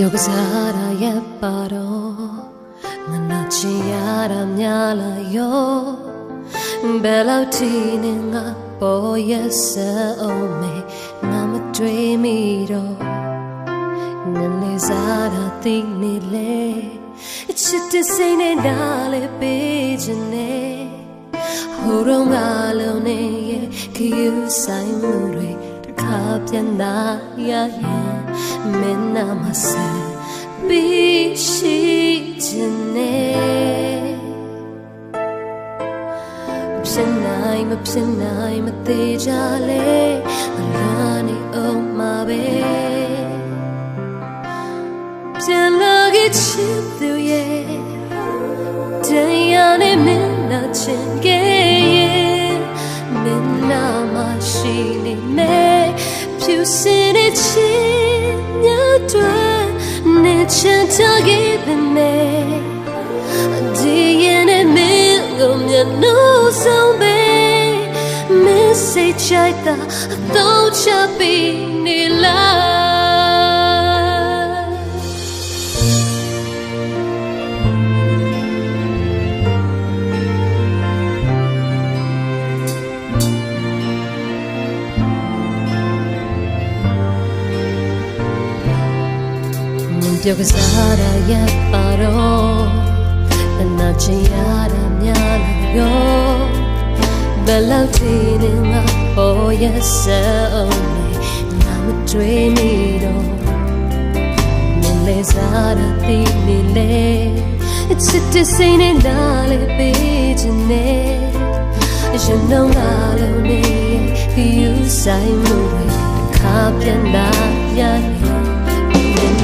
ပြောကစားတာရပ်ပါတော့ငါနာချင်ရတာများလာရောဘယ်လောက်ထိနဲ့ငါပေါ်ရစအောင်မေငါမတွေးမိတော့ငါလေးစားတာသိနေလေချစ်တဲ့စိတ်နဲ့နားလေပေးခြင်းနဲ့ဟိုတော့ငါလုံးနဲ့ရဲ့ခယူဆိုင် မှုတွေတစ်ခါပြန်လာရရင်မင်းနာမဆန်ပြီးရှိခြင်းနဲ့ဖြစ်နိုင်မဖြစ်နိုင်မသေးကြလေအလားနေအောင်မှာပဲပြန်လာခဲ့ချင်သူရဲ့ တရားနဲ့မင်းနာချင်ခဲ့ရဲ့မင်းနာမရှိနေမယ်ဖြူစင်တဲ့ချင်ညတွေနေချင် ပေမဲ့ဒီရင်နဲ့မင်းကိုမျက်နှာဆုံးပဲမင်းစိတ်ချိုက်တာအတော့ချပြီးနေလားမြင်ပြောကစားတာရပ်ပါတော့အနာချင်ရတာများလာရောဘယ်လောက်ထိနေငါပေါ်ရစအောင်လေငါမတွေးမိတော့မြင်လေစားတာသိနေလေချစ်တဲ့စိတ်နဲ့နားလေပေးခြင်းနဲ့ရှင်တော့ငါလုံးနေဒီယူဆိုင်မှုတွေတစ်ခါပြန်လာရရင်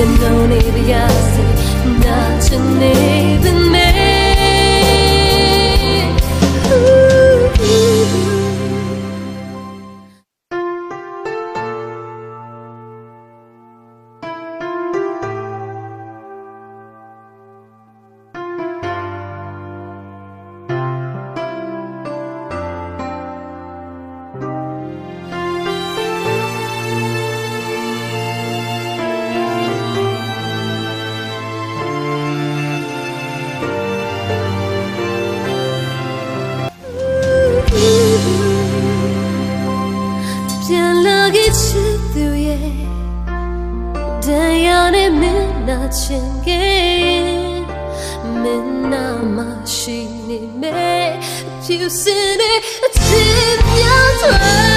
ညနေနေပြရစီနာချ ခဲ့ချစ်သူရဲ့တရားနဲ့မင်းနာချင်ခဲ့မင်းနာမရှိနေမယ်ဖြူစင်တဲ့အချစ်များစွာမ